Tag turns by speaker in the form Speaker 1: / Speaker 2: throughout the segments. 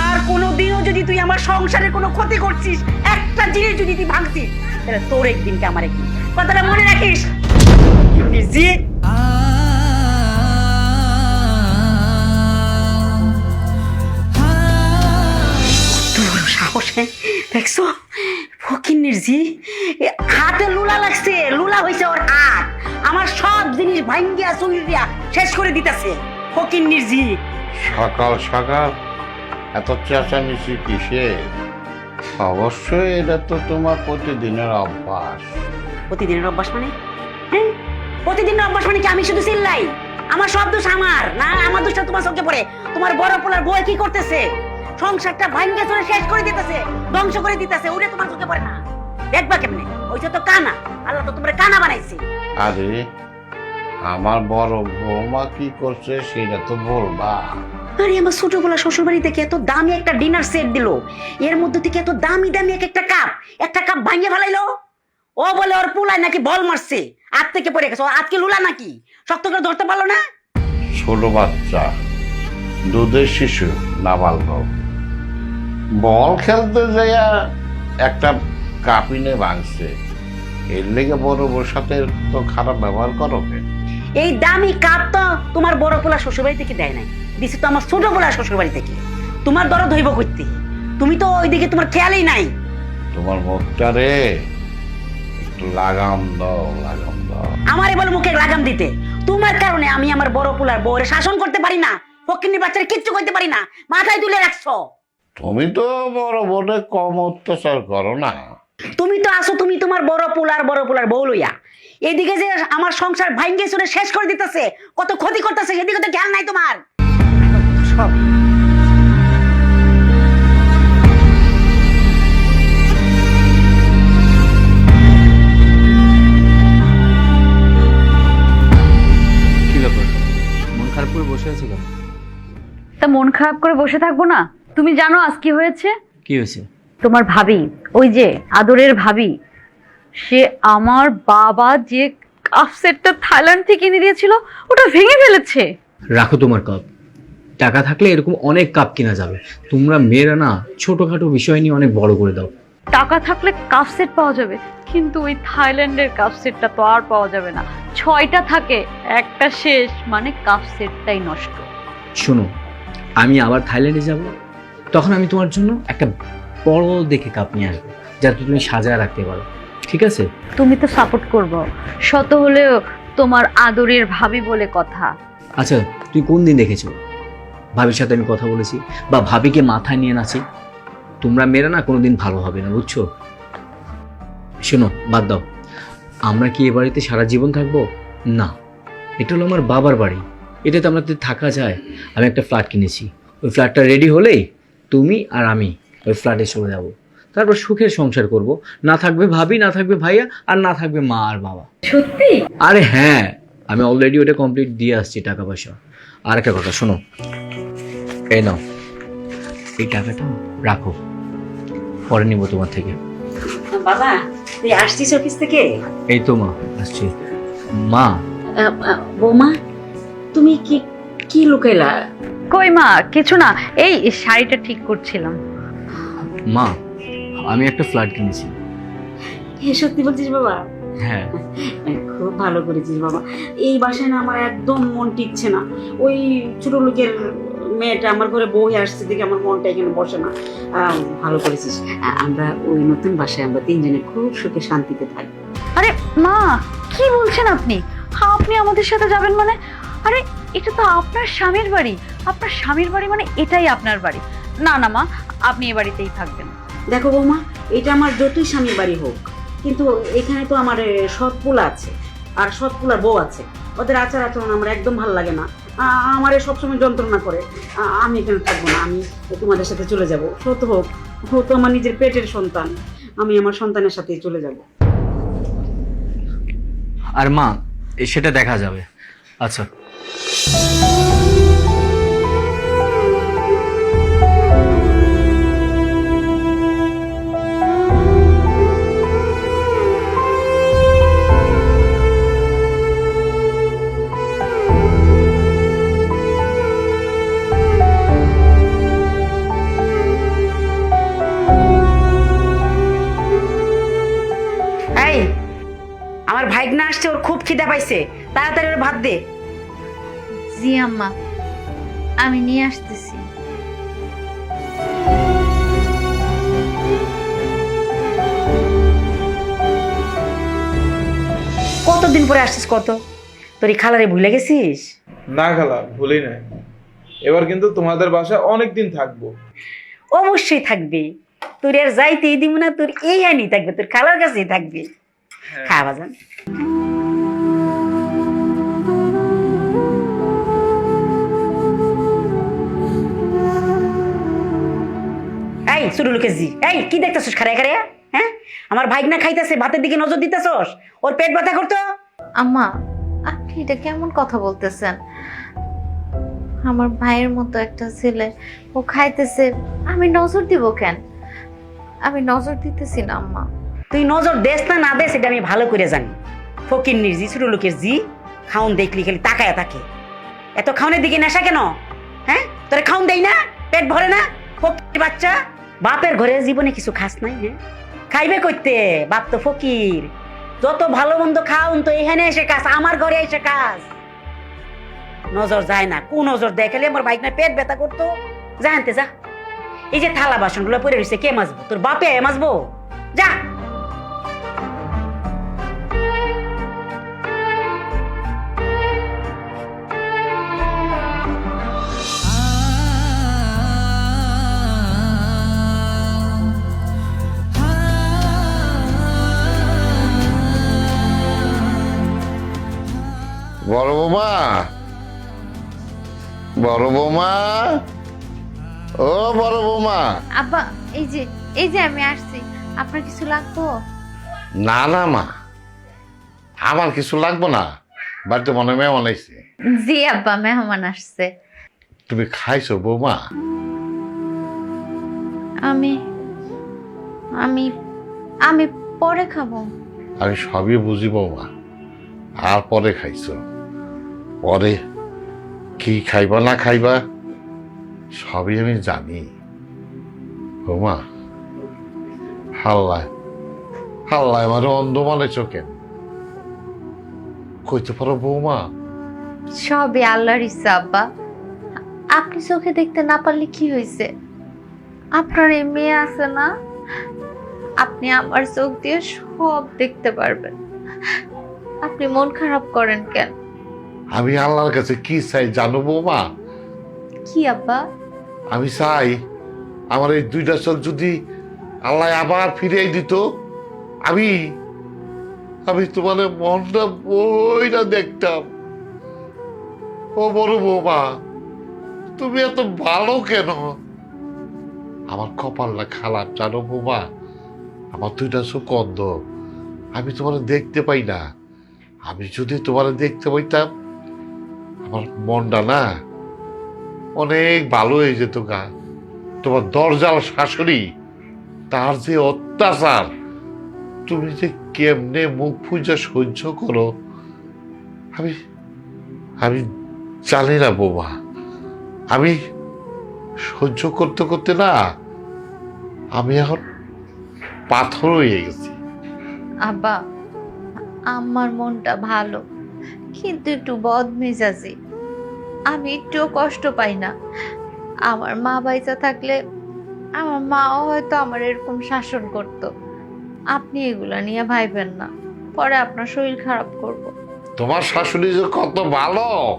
Speaker 1: আর কোনোদিনও যদি তুই আমার সংসারের কোনো ক্ষতি করছিস, একটা জিনিস যদি তুই ভাঙছিস তাহলে তোর একদিনকে আমার একদিন কথাটা মনে রাখিস? জি দেখছ? জি হাতে লুলা লাগছে, লুলা হয়েছে ওর হাত। আমার সব জিনিস ভাঙ্গিয়া চুরিয়া শেষ করে দিতেছে। ফকিন্নির জি
Speaker 2: সকাল সকাল। এত চেঁচামেচি কিসে? অবশ্যই এটা তো তোমার প্রতিদিনের অভ্যাস।
Speaker 1: প্রতিদিনের অভ্যাস মানে? প্রতিদিনের অভ্যাস মানে কি? আমি শুধু চিল্লাই। আমার সব দোষ আমার না আমার দোষটা তোমার চোখে পড়ে। তোমার বড় পোলার বই কি করতেছে? সংসারটা ভাঙ্গে চলে শেষ করে দিতেছে ধ্বংস করে দিতেছে ওরে তোমার চোখে পড়ে না। দেখবা কেমনে? ওইটা তো কানা। আল্লাহ তো তোমার কানা বানাইছে।
Speaker 2: আরে আমার বড় বৌমা কি করছে সেটা তো বলবা।
Speaker 1: আরে আমার ছোটবেলা শ্বশুর বাড়ি থেকে এত দামি একটা ডিনার সেট দিলো? এর মধ্যে থেকে এত দামি দামি এক একটা কাপ একটা কাপ ভাঙে ফেলাইলো? ও বলে ওর পুলায় নাকি বল মারছে হাত থেকে পড়ে গেছে। ও আজকে লুলা নাকি? শক্ত করে ধরতে পারল না?
Speaker 2: ছোট বাচ্চা দুধের শিশু নাবালক বল খেলতে যাইয়া একটা কাপিনে ভাঙছে। এর লেগে বড় বউর সাথে তো খারাপ ব্যবহার করো কেন?
Speaker 1: এই দামি কাপ তো তোমার বড় পোলা শ্বশুর বাড়ি থেকে দেয় নাই? দিছে তো আমার ছোট পোলা শ্বশুর বাড়ি থেকে তোমার দরদ হইব করতে তুমি তো ওইদিকে তোমার খেয়ালই নাই।
Speaker 2: তোমার মুখটা রে একটু লাগাম দাও লাগাম দাও।
Speaker 1: আমারে বলে মুখে লাগাম দিতে। তোমার কারণে আমি আমার বড় পোলার বউরে শাসন করতে পারি না ফকিনি বাচ্চারা কিচ্ছু করতে পারি না মাথায় তুলে রাখছো।
Speaker 2: তুমি তো বড় বড় কম অত্যাচার করো না।
Speaker 1: তুমি তো আসো তুমি তোমার বড় পোলার বড় পোলার বউ লইয়া। এদিকে যে আমার সংসার ভাঙ্গে চুরে শেষ করে দিতেছে কত ক্ষতি করতেছে সেদিকে তো খেয়াল নাই তোমার। সব।
Speaker 3: কি ব্যাপার? মন খারাপ করে বসে আছো কেন?
Speaker 4: তা মন খারাপ করে বসে থাকব না। তুমি জানো আজ কি হয়েছে?
Speaker 3: কি হয়েছে?
Speaker 4: তোমার ভাবি ওই যে আদরের ভাবি সে আমার বাবা যে কাপ সেটটা থাইল্যান্ড থেকে এনে দিয়েছিল ওটা ভেঙে ফেলেছে।
Speaker 3: রাখো তোমার কাপ টাকা থাকলে এরকম অনেক কাপ কিনা যাবে। তোমরা মেয়েরা না ছোটখাটো বিষয় নিয়ে অনেক বড় করে দাও।
Speaker 4: টাকা থাকলে কাপ সেট পাওয়া যাবে কিন্তু ওই থাইল্যান্ডের কাপ সেটটা তো আর পাওয়া যাবে না। ছয়টা থাকে একটা শেষ মানে কাপ সেটটাই নষ্ট।
Speaker 3: শোনো আমি আবার থাইল্যান্ডে যাব তখন আমি তোমার জন্য একটা বড় দেখে কাপ নিয়ে আসব যাতে তুমি সাজায় রাখতে পারো। ঠিক আছে?
Speaker 4: তুমি তো সাপোর্ট করব। শত হলেও তোমার আদরের ভাবি বলে কথা।
Speaker 3: আচ্ছা তুই কোন দিন দেখেছ? ভাবির সাথে আমি কথা বলেছি বা ভাবিকে মাথায় নিয়ে নাচি। তোমরা মেয়েরা না কোনোদিন ভালো হবে না বুঝছ? শোনো বাদ দাও। আমরা কি এ বাড়িতে সারা জীবন থাকব? না। এটা হলো আমার বাবার বাড়ি। এটাতে আমাদের থাকা যায় আমি একটা ফ্ল্যাট কিনেছি। ওই ফ্ল্যাটটা রেডি হলেই তুমি আর আমি ওই ফ্ল্যাটে চলে যাব। তারপর সুখের সংসার করব। না থাকবে ভাবি না থাকবে ভাইয়া আর না থাকবে মা আর বাবা।
Speaker 4: সত্যি?
Speaker 3: আরে হ্যাঁ আমি অলরেডি ওটা কমপ্লিট দিয়ে আসছি টাকা পয়সা। আর একটা কথা শোনো। এই নাও। এই টাকাটা রাখো। পরে নিব তোমার থেকে।
Speaker 1: বাবা তুই আসছিস অফিস থেকে?
Speaker 3: এই তো মা আসছি। মা?
Speaker 1: বৌমা তুমি কি কি লুকাইলা?
Speaker 4: কই মা কিছু না। এই শাড়িটা ঠিক করছিলাম।
Speaker 3: মা? আমি একটা ফ্ল্যাট কিনেছি।
Speaker 1: এ সত্যি বলছিস বাবা?
Speaker 3: হ্যাঁ।
Speaker 1: খুব ভালো করেছিস বাবা। এই বাসায় না আমার একদম মন টিকছে না। ওই ছোট লোকের মেয়েটা আমার ঘরে বউ আসছে দেখে আমার মনটা এখানে বসে না। ভালো করেছিস। আমরা ওই নতুন বাসায় আমরা তিনজনে খুব সুখে শান্তিতে থাকি
Speaker 4: আরে মা কি বলছেন আপনি? আপনি আমাদের সাথে যাবেন মানে? আরে এটা তো আপনার স্বামীর বাড়ি। আপনার স্বামীর বাড়ি মানে এটাই আপনার বাড়ি। না না মা আপনি এ বাড়িতেই থাকবেন।
Speaker 1: দেখো বৌমা এটা আমার যতই স্বামীর বাড়ি হোক কিন্তু এখানে তো আমার এ, সৎ পোলা আছে আর সৎ পোলার বউ আছে। ওদের আচার আচরণ আমার একদম ভালো লাগে না। আমার সবসময় যন্ত্রণা করে। আমি এখানে থাকব না আমি তোমাদের সাথে চলে যাব। সত হোক ও তো আমার নিজের পেটের সন্তান আমি আমার সন্তানের সাথেই চলে যাব।
Speaker 3: আর মা সেটা দেখা যাবে। আচ্ছা।
Speaker 1: পাইছে তাড়াতাড়ি ওর ভাত দে।
Speaker 5: জি আম্মা আমি নিয়ে আসতেছি।
Speaker 1: কতদিন পরে আসছিস কত? তোর এই খালারে ভুলে গেছিস?
Speaker 6: না খালা ভুলেই নাই। এবার কিন্তু তোমাদের বাসায় অনেক দিন থাকব।
Speaker 1: অবশ্যই থাকবে। তোর আর যাইতেই দিব না তোর এই আনি থাকবে তোর খালার কাছেই থাকবে। খা বাজান। এই ছোট লোকের জি এই কি দেখতেছস খারে খারে? হ্যাঁ? আমার ভাইক না খাইতেছে ভাতের দিকে নজর দিতেছস? ওর পেট ব্যথা করতো?
Speaker 5: আম্মা আপনি এটা কেমন কথা বলতেছেন? আমার ভাইয়ের মতো একটা ছেলে ও খাইতেছে আমি নজর দিব কেন? আমি নজর দিতেছি না আম্মা।
Speaker 1: তুই নজর দেস না না দেস এটা আমি ভালো করে জানি। ফকির জি ছোট লোকের জি খাউন দেখলি খালি তাকায় তাকে এত খাউনের দিকে নেশা কেন? হ্যাঁ? তোরে খাউন দেই না? পেট ভরে না? ফকির বাচ্চা? বাপের ঘরে জীবনে কিছু খাস নাই হ্যাঁ? খাইবে করতে বাপ তো ফকির। যত ভালো মন্দ খাওন, তো এখানে এসে কাজ আমার ঘরে এসে কাজ নজর যায় না কোন নজর দেখালে আমার বাইক না পেট ব্যথা করতো। জানতে যা। এই যে থালা বাসনগুলো পরে রয়েছে কে মাজবো? তোর বাপে মাজবো? যা।
Speaker 2: বড় বৌমা। বড় বৌমা। ও বড় বৌমা।
Speaker 5: আব্বা এই যে এই যে আমি আসছি। আপনার কিছু লাগবো?
Speaker 2: না না মা। আমার কিছু লাগবে না। বাড়িতে মনে মেহমান আইছে।
Speaker 5: জি আব্বা মেহমান আসছে।
Speaker 2: তুমি খাইছো বৌমা?
Speaker 5: আমি আমি আমি পরে খাব।
Speaker 2: আমি সবই বুঝি বৌমা। আর পরে খাইছো। পরে কি খাইবা না খাইবা, সবই আমি জানি। বৌমা হাল্লায় হাল্লায় আমার অন্ধ মনে চোখে। কইতে পারো বৌমা?
Speaker 5: সবই আল্লাহর ইচ্ছা, আব্বা। আপনি চোখে দেখতে না পারলে কি হয়েছে আপনার এই মেয়ে আছে না? আপনি আমার চোখ দিয়ে সব দেখতে পারবেন। আপনি মন খারাপ করেন কেন?
Speaker 2: আমি আল্লাহর কাছে কি চাই জানো বৌমা?
Speaker 5: কি আব্বা?
Speaker 2: আমি চাই আমার এই দুইটা চোখ যদি আল্লাহ আবার ফিরিয়ে দিত আমি আমি তোমার মনটা বইটা দেখতাম। ও বড় বৌমা তুমি এত ভালো কেন? আমার কপালটা খারাপ জানো বৌমা? আমার দুইটা চোখ অন্ধ আমি তোমার দেখতে পাই না। আমি যদি তোমার দেখতে পাইতাম, আমার মনটা না অনেক ভালো হয়ে যেত গা। তোমার দরজাল শাশুড়ি, তার যে অত্যাচার, তুমি যে কেমনে মুখ পূজা সহ্য করো, আমি আমি জানি না বোমা। আমি সহ্য করতে করতে না, আমি এখন পাথর হয়ে গেছি।
Speaker 5: আব্বা আমার মনটা ভালো, কিন্তু একটু বদমেজাজি। আমি একটুও কষ্ট পাই না। আমার মা বাইচা থাকলে আমার মাও হয়তো আমার এরকম শাসন করত। আপনি এগুলা নিয়ে ভাইবেন না। পরে আপনার শরীর খারাপ করব।
Speaker 2: তোমার শাশুড়ি যে কত ভালো!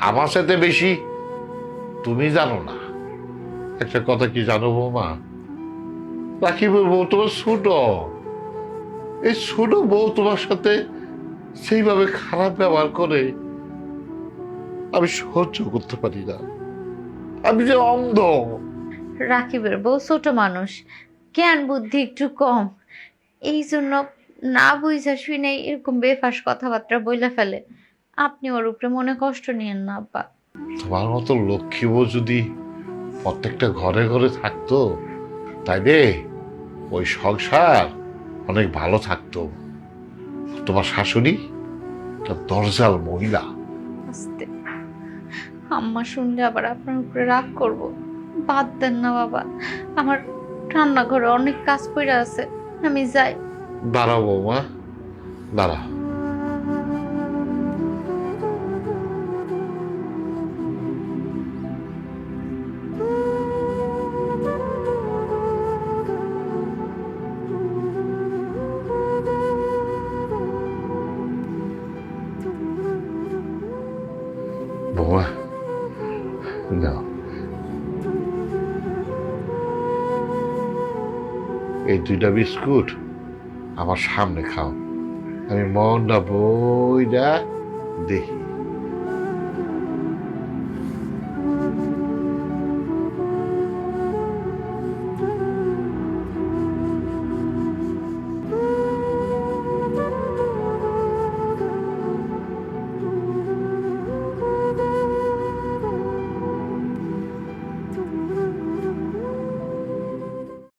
Speaker 2: আমার সাথে বেশি তুমি জানো না। একটা কথা কি জানো বৌমা? রাখিবের বউ তোমার ছোট। এই ছোট বউ তোমার সাথে সেইভাবে খারাপ ব্যবহার করে আমি সহ্য করতে পারি না। আমি যে অন্ধ।
Speaker 5: রাকিবের বউ ছোট মানুষ। জ্ঞান বুদ্ধি একটু কম। এই জন্য না বুঝা শুনে এরকম বেফাস কথাবার্তা বইলে ফেলে। আপনি ওর উপরে মনে কষ্ট নিয়েন না আব্বা।
Speaker 2: তোমার মতো লক্ষ্মী বউ যদি প্রত্যেকটা ঘরে ঘরে থাকতো তাই রে ওই সংসার অনেক ভালো থাকতো। তোমার শাশুড়ি? তার দরজাল মহিলা।
Speaker 5: আস্তে। আম্মা শুনলে আবার আপনার উপরে রাগ করব। বাদ দেন না বাবা। আমার রান্নাঘরে অনেক কাজ পড়ে আছে। আমি যাই।
Speaker 2: দাঁড়াবো মা দাঁড়া। এই দুইটা বিস্কুট আমার সামনে খাও। আমি মনটা বইটা দেখি